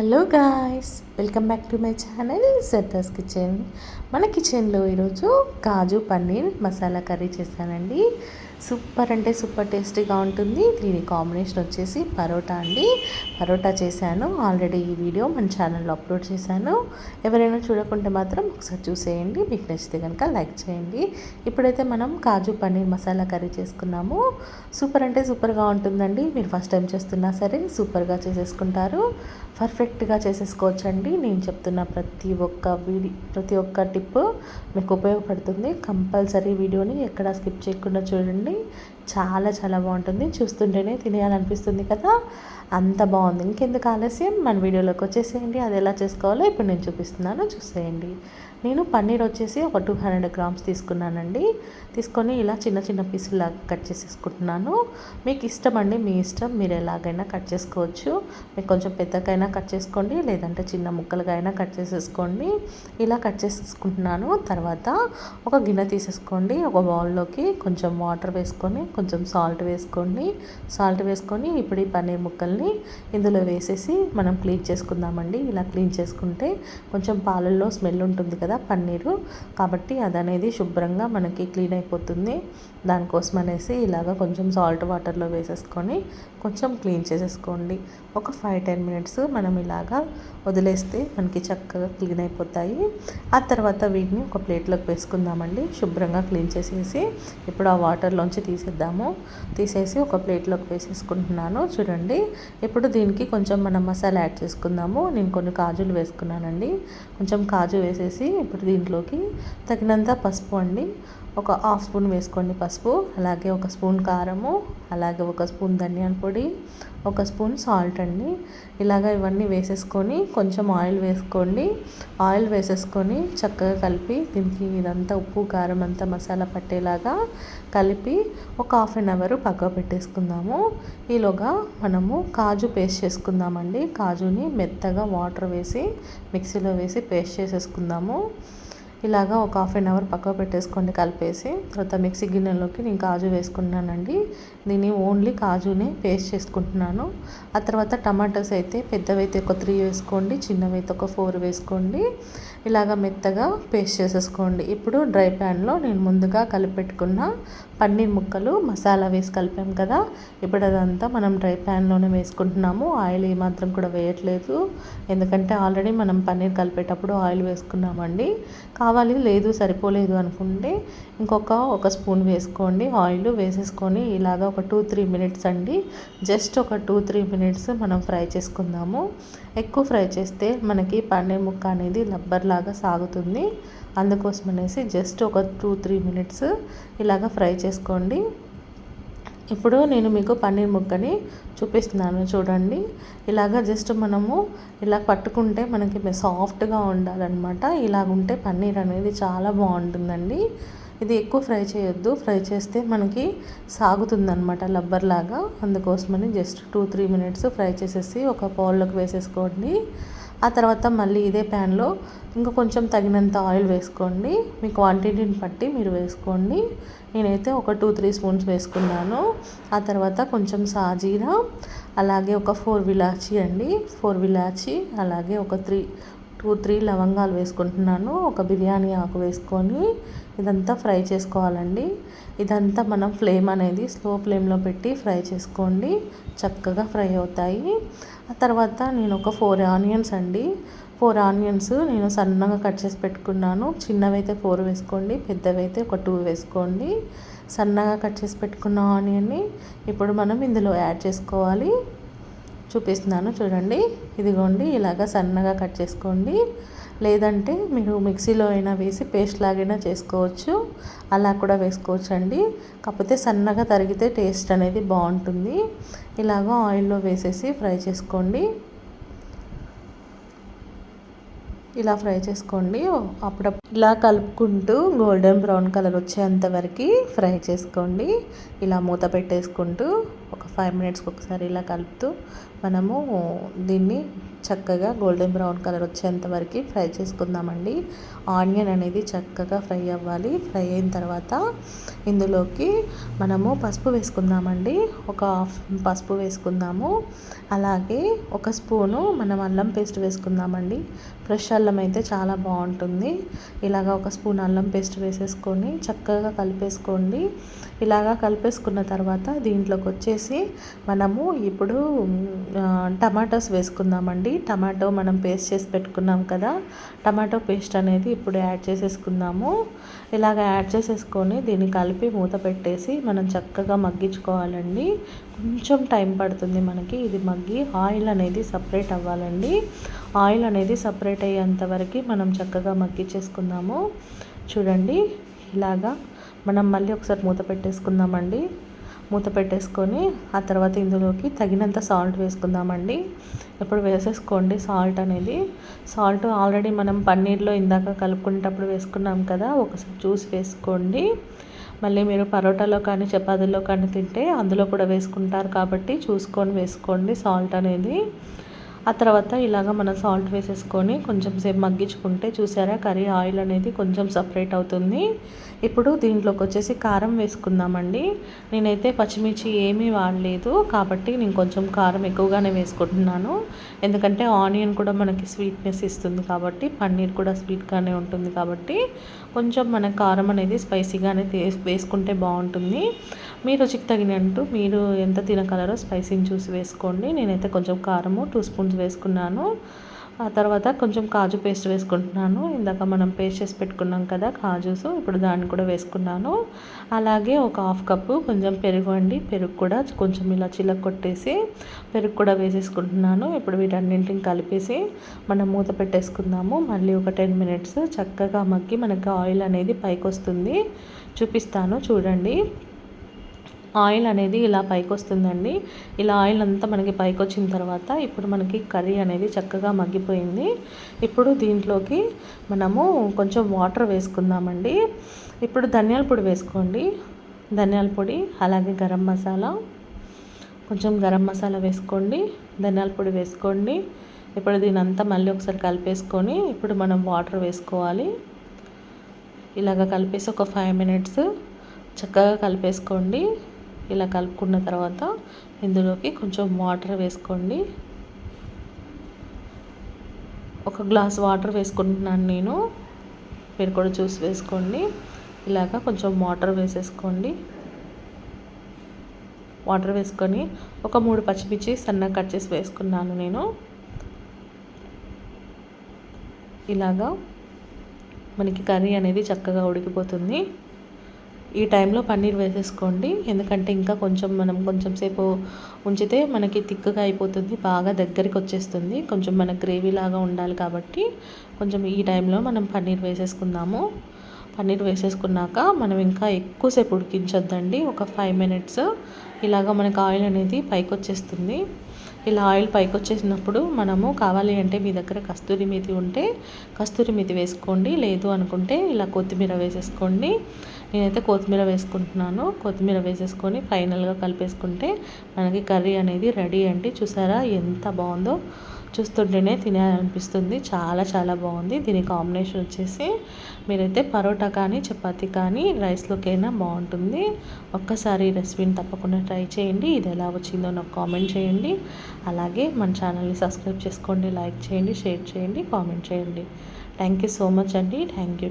Hello guys welcome back to my channel Sarda's kitchen. మన కిచెన్లో ఈరోజు కాజు పన్నీర్ మసాలా కర్రీ చేశానండి. సూపర్ అంటే సూపర్ టేస్టీగా ఉంటుంది. దీని కాంబినేషన్ వచ్చేసి పరోటా అండి. పరోటా చేశాను. ఆల్రెడీ ఈ వీడియో మన ఛానల్లో అప్లోడ్ చేశాను. ఎవరైనా చూడకుంటే మాత్రం ఒకసారి చూసేయండి. మీకు నచ్చితే కనుక లైక్ చేయండి. ఇప్పుడైతే మనం కాజు పన్నీర్ మసాలా కర్రీ చేసుకున్నాము. సూపర్ అంటే సూపర్గా ఉంటుందండి. మీరు ఫస్ట్ టైం చేస్తున్నా సరే సూపర్గా చేసేసుకుంటారు. పర్ఫెక్ట్గా చేసేసుకోవచ్చండి. నేను చెప్తున్న ప్రతి ఒక్క వీడియో ప్రతి ఒక్క టిప్ మీకు ఉపయోగపడుతుంది. కంపల్సరీ వీడియోని ఎక్కడ స్కిప్ చేయకుండా చూడండి. ಮಾಡಿ చాలా చాలా బాగుంటుంది. చూస్తుంటేనే తినేయాలనిపిస్తుంది కదా. అంత బాగుంది. ఇంకెందుకు ఆలస్యం? మన వీడియోలోకి వచ్చేసేయండి. అది ఎలా చేసుకోవాలో ఇప్పుడు నేను చూపిస్తున్నాను. చూసేయండి. నేను పన్నీర్ వచ్చేసి ఒక టూ హండ్రెడ్ గ్రామ్స్ తీసుకున్నానండి. తీసుకొని ఇలా చిన్న చిన్న పీసులాగా కట్ చేసేసుకుంటున్నాను. మీకు ఇష్టం అండి మీ ఇష్టం. మీరు ఎలాగైనా కట్ చేసుకోవచ్చు. మీకు కొంచెం పెద్దకైనా కట్ చేసుకోండి. లేదంటే చిన్న ముక్కలుగా అయినా కట్ చేసేసుకోండి. ఇలా కట్ చేసేసుకుంటున్నాను. తర్వాత ఒక గిన్నె తీసేసుకోండి. ఒక బౌల్లోకి కొంచెం వాటర్ వేసుకొని కొంచెం సాల్ట్ వేసుకోండి. సాల్ట్ వేసుకొని ఇప్పుడు ఈ పన్నీర్ ముక్కల్ని ఇందులో వేసేసి మనం క్లీన్ చేసుకుందామండి. ఇలా క్లీన్ చేసుకుంటే కొంచెం పాలల్లో స్మెల్ ఉంటుంది కదా పన్నీరు. కాబట్టి అది అనేది శుభ్రంగా మనకి క్లీన్ అయిపోతుంది. దానికోసం అనేసి ఇలాగ కొంచెం సాల్ట్ వాటర్లో వేసేసుకొని కొంచెం క్లీన్ చేసేసుకోండి. ఒక ఫైవ్ టెన్ మినిట్స్ మనం ఇలాగా వదిలేస్తే మనకి చక్కగా క్లీన్ అయిపోతాయి. ఆ తర్వాత వీటిని ఒక ప్లేట్లోకి వేసుకుందామండి. శుభ్రంగా క్లీన్ చేసేసి ఇప్పుడు ఆ వాటర్లోంచి తీసేద్దాము. తీసేసి ఒక ప్లేట్లోకి వేసేసుకుంటున్నాను. చూడండి ఇప్పుడు దీనికి కొంచెం మనం మసాలా యాడ్ చేసుకుందాము. నేను కొన్ని కాజులు వేసుకున్నానండి. కొంచెం కాజు వేసేసి ఇప్పుడు దీంట్లోకి తగినంత పసుపు అండి. ఒక హాఫ్ స్పూన్ వేసుకోండి పసుపు అలాగే ఒక స్పూన్ కారము అలాగే ఒక స్పూన్ ధనియాల పొడి ఒక స్పూన్ సాల్ట్ అండి. ఇలాగ ఇవన్నీ వేసేసుకొని కొంచెం ఆయిల్ వేసుకోండి. ఆయిల్ వేసేసుకొని చక్కగా కలిపి దీనికి ఇదంతా ఉప్పు కారం అంతా మసాలా పట్టేలాగా కలిపి ఒక హాఫ్ అన్ అవర్ పక్క పెట్టేసుకుందాము ఈలోగా మనము కాజు పేస్ట్ చేసుకుందామండి. కాజుని మెత్తగా వాటర్ వేసి మిక్సీలో వేసి పేస్ట్ చేసేసుకుందాము. ఇలాగా ఒక హాఫ్ అన్ అవర్ పక్క పెట్టేసుకోండి కలిపేసి తర్వాత మిక్సీ గిన్నెలోకి నేను కాజు వేసుకున్నానండి. దీన్ని ఓన్లీ కాజునే పేస్ట్ చేసుకుంటున్నాను. ఆ తర్వాత టమాటోస్ అయితే పెద్దవైతే ఒక త్రీ వేసుకోండి చిన్నవైతే ఒక ఫోర్ వేసుకోండి. ఇలాగ మెత్తగా పేస్ట్ చేసేసుకోండి. ఇప్పుడు డ్రై ప్యాన్లో నేను ముందుగా కలిపెట్టుకున్న పన్నీర్ ముక్కలు మసాలా వేసి కలిపాం కదా. ఇప్పుడు అదంతా మనం డ్రై ప్యాన్లోనే వేసుకుంటున్నాము. ఆయిల్ ఏమాత్రం కూడా వేయట్లేదు. ఎందుకంటే ఆల్రెడీ మనం పన్నీర్ కలిపేటప్పుడు ఆయిల్ వేసుకున్నామండి. కావాలి లేదు సరిపోలేదు అనుకుంటే ఇంకొక ఒక స్పూన్ వేసుకోండి. ఆయిల్ వేసేసుకొని ఇలాగ ఒక టూ త్రీ మినిట్స్ అండి. జస్ట్ ఒక టూ త్రీ మినిట్స్ మనం ఫ్రై చేసుకుందాము. ఎక్కువ ఫ్రై చేస్తే మనకి పన్నీర్ ముక్క అనేది లబ్బర్ లాగా సాగుతుంది. అందుకోసం అనేసి జస్ట్ ఒక టూ త్రీ మినిట్స్ ఇలాగ ఫ్రై చేసుకోండి. ఇప్పుడు నేను మీకు పన్నీర్ ముక్కని చూపిస్తున్నాను చూడండి. ఇలాగ జస్ట్ మనము ఇలా పట్టుకుంటే మనకి సాఫ్ట్గా ఉండాలన్నమాట. ఇలాగుంటే పన్నీర్ అనేది చాలా బాగుంటుందండి. ఇది ఎక్కువ ఫ్రై చేయొద్దు. ఫ్రై చేస్తే మనకి సాగుతుందనమాట లబ్బర్ లాగా అందుకోసమని just two three minutes fry చేసేసి ఒక బౌల్లోకి వేసేసుకోండి. ఆ తర్వాత మళ్ళీ ఇదే ప్యాన్లో ఇంకా కొంచెం తగినంత ఆయిల్ వేసుకోండి. మీ క్వాంటిటీని బట్టి మీరు వేసుకోండి. నేనైతే ఒక టూ త్రీ స్పూన్స్ వేసుకున్నాను. ఆ తర్వాత కొంచెం సాజీరా అలాగే ఒక ఫోర్ విలాచి అండి. ఫోర్ విలాచి అలాగే ఒక త్రీ టూ త్రీ లవంగాలు వేసుకుంటున్నాను. ఒక బిర్యానీ ఆకు వేసుకొని ఇదంతా ఫ్రై చేసుకోవాలండి. ఇదంతా మనం ఫ్లేమ్ అనేది స్లో ఫ్లేమ్లో పెట్టి ఫ్రై చేసుకోండి. చక్కగా ఫ్రై అవుతాయి. ఆ తర్వాత నేను ఒక ఫోర్ ఆనియన్స్ అండి. ఫోర్ ఆనియన్స్ నేను సన్నగా కట్ చేసి పెట్టుకున్నాను. చిన్నవైతే ఫోర్ వేసుకోండి పెద్దవైతే ఒక టూ వేసుకోండి. సన్నగా కట్ చేసి పెట్టుకున్న ఆనియన్ని ఇప్పుడు మనం ఇందులో యాడ్ చేసుకోవాలి. చూపిస్తున్నాను చూడండి. ఇదిగోండి ఇలాగ సన్నగా కట్ చేసుకోండి. లేదంటే మీరు మిక్సీలో అయినా వేసి పేస్ట్ లాగైనా చేసుకోవచ్చు. అలా కూడా వేసుకోవచ్చు అండి కాకపోతే సన్నగా తరిగితే టేస్ట్ అనేది బాగుంటుంది. ఇలాగ ఆయిల్లో వేసేసి ఫ్రై చేసుకోండి. ఇలా ఫ్రై చేసుకోండి. అప్పుడప్పుడు ఇలా కలుపుకుంటూ గోల్డెన్ బ్రౌన్ కలర్ వచ్చేంత వరకు ఫ్రై చేసుకోండి. ఇలా మూత పెట్టేసుకుంటూ ఒక ఫైవ్ మినిట్స్కి ఒకసారి ఇలా కలుపుతూ మనము దీన్ని చక్కగా గోల్డెన్ బ్రౌన్ కలర్ వచ్చేంత వరకు ఫ్రై చేసుకుందామండి. ఆనియన్ అనేది చక్కగా ఫ్రై అవ్వాలి. ఫ్రై అయిన తర్వాత ఇందులోకి మనము పసుపు వేసుకుందామండి. ఒక హాఫ్ పసుపు వేసుకుందాము. అలాగే ఒక స్పూను మనం అల్లం పేస్ట్ వేసుకుందామండి. ఫ్రెష్ అల్లం అయితే చాలా బాగుంటుంది. ఇలాగ ఒక స్పూన్ అల్లం పేస్ట్ వేసేసుకొని చక్కగా కలిపేసుకోండి. ఇలాగా కలిపేసుకున్న తర్వాత దీంట్లోకి వచ్చేసి మనము ఇప్పుడు టమాటోస్ వేసుకుందామండి. టమాటో మనం పేస్ట్ చేసి పెట్టుకున్నాం కదా టమాటో పేస్ట్ అనేది ఇప్పుడు యాడ్ చేసేసుకుందాము. ఇలాగ యాడ్ చేసేసుకొని దీన్ని కలిపి మూత పెట్టేసి మనం చక్కగా మగ్గించుకోవాలండి. కొంచెం టైం పడుతుంది మనకి ఇది మగ్గి ఆయిల్ అనేది సపరేట్ అవ్వాలండి. ఆయిల్ అనేది సపరేట్ అయ్యేంత వరకు మనం చక్కగా మగ్గించేసుకుందాము చూడండి ఇలాగా మనం మళ్ళీ ఒకసారి మూత పెట్టేసుకుందామండి. మూత పెట్టేసుకొని ఆ తర్వాత ఇందులోకి తగినంత సాల్ట్ వేసుకుందామండి. ఇప్పుడు వేసేసుకోండి సాల్ట్ అనేది. సాల్ట్ ఆల్రెడీ మనం పన్నీర్లో ఇందాక కలుపుకునేటప్పుడు వేసుకున్నాం కదా ఒకసారి చూసి వేసుకోండి. మళ్ళీ మీరు పరోటాలో కానీ చపాతీలో కానీ తింటే అందులో కూడా వేసుకుంటారు కాబట్టి చూసుకొని వేసుకోండి సాల్ట్ అనేది. ఆ తర్వాత ఇలాగ మనం సాల్ట్ వేసేసుకొని కొంచెం సేపు మగ్గించుకుంటే చూసారా కర్రీ ఆయిల్ అనేది కొంచెం సపరేట్ అవుతుంది. ఇప్పుడు దీంట్లోకి వచ్చేసి కారం వేసుకుందామండి. నేనైతే పచ్చిమిర్చి ఏమీ వాడలేదు కాబట్టి నేను కొంచెం కారం ఎక్కువగానే వేసుకుంటున్నాను. ఎందుకంటే ఆనియన్ కూడా మనకి స్వీట్నెస్ ఇస్తుంది కాబట్టి పన్నీర్ కూడా స్వీట్గానే ఉంటుంది కాబట్టి కొంచెం మన కారం అనేది స్పైసీగానే వేసుకుంటే బాగుంటుంది. మీ రుచికి తగినట్టు మీరు ఎంత తినగలరో స్పైసీని చూసి వేసుకోండి. నేనైతే కొంచెం కారము టూ స్పూన్స్ వేసుకున్నాను. ఆ తర్వాత కొంచెం కాజు పేస్ట్ వేసుకుంటున్నాను. ఇందాక మనం పేస్ట్ చేసి పెట్టుకున్నాం కదా కాజుస్ ఇప్పుడు దాన్ని కూడా వేసుకున్నాను. అలాగే ఒక హాఫ్ కప్పు కొంచెం పెరుగు అండి. పెరుగు కూడా కొంచెం ఇలా చిల్ల కొట్టేసి పెరుగు కూడా వేసేసుకుంటున్నాను. ఇప్పుడు వీటన్నింటిని కలిపేసి మనం మూత పెట్టేసుకుందాము. మళ్ళీ ఒక టెన్ మినిట్స్ చక్కగా మగ్గి మనకి ఆయిల్ అనేది పైకి వస్తుంది. చూపిస్తాను చూడండి. ఆయిల్ అనేది ఇలా పైకి వస్తుందండి ఇలా ఆయిల్ అంతా మనకి పైకి వచ్చిన తర్వాత ఇప్పుడు మనకి కర్రీ అనేది చక్కగా మగ్గిపోయింది. ఇప్పుడు దీంట్లోకి మనము కొంచెం వాటర్ వేసుకుందామండి. ఇప్పుడు ధనియాల పొడి వేసుకోండి. ధనియాల పొడి అలాగే గరం మసాలా కొంచెం గరం మసాలా వేసుకోండి. ధనియాల పొడి వేసుకోండి. ఇప్పుడు దీని అంతా మళ్ళీ ఒకసారి కలిపేసుకొని ఇప్పుడు మనం వాటర్ వేసుకోవాలి. ఇలాగ కలిపేసి ఒక ఫైవ్ మినిట్స్ చక్కగా కలిపేసుకోండి. ఇలా కలుపుకున్న తర్వాత ఇందులోకి కొంచెం వాటర్ వేసుకోండి. ఒక గ్లాస్ వాటర్ వేసుకుంటున్నాను నేను. మీరు కూడా చూసి వేసుకోండి. ఇలాగ కొంచెం వాటర్ వేసేసుకోండి. వాటర్ వేసుకొని ఒక మూడు పచ్చిమిర్చి సన్నగా కట్ చేసి వేసుకున్నాను నేను. ఇలాగా మనకి కర్రీ అనేది చక్కగా ఉడికిపోతుంది. ఈ టైంలో పన్నీర్ వేసేసుకోండి. ఎందుకంటే ఇంకా కొంచెం మనం కొంచెం సేపు ఉంచితే మనకి థిక్గా అయిపోతుంది బాగా దగ్గరికి వచ్చేస్తుంది. కొంచెం మన గ్రేవీ లాగా ఉండాలి కాబట్టి కొంచెం ఈ టైంలో మనం పన్నీర్ వేసేసుకుందాము. పన్నీర్ వేసేసుకున్నాక మనం ఇంకా ఎక్కువసేపు ఉడికించొద్దండి. ఒక ఫైవ్ మినిట్స్ ఇలాగ మనకు ఆయిల్ అనేది పైకి వచ్చేస్తుంది ఇలా ఆయిల్ పైకి వచ్చేసినప్పుడు మనము కావాలి అంటే మీ దగ్గర కస్తూరి మెతి ఉంటే కస్తూరి మెతి వేసుకోండి. లేదు అనుకుంటే ఇలా కొత్తిమీర వేసేసుకోండి. నేనైతే కొత్తిమీర వేసుకుంటున్నాను. కొత్తిమీర వేసేసుకొని ఫైనల్గా కలిపేసుకుంటే మనకి కర్రీ అనేది రెడీ అండి. చూసారా ఎంత బాగుందో? చూస్తుంటేనే తినాలనిపిస్తుంది చాలా చాలా బాగుంది. దీని కాంబినేషన్ వచ్చేసి మీరైతే పరోటా కానీ చపాతి కానీ రైస్లోకైనా బాగుంటుంది. ఒక్కసారి రెసిపీని తప్పకుండా ట్రై చేయండి. ఇది ఎలా వచ్చిందో నాకు కామెంట్ చేయండి. అలాగే మన ఛానల్ని సబ్స్క్రైబ్ చేసుకోండి లైక్ చేయండి షేర్ చేయండి కామెంట్ చేయండి. థ్యాంక్ యూ సో మచ్ అండి. Thank you.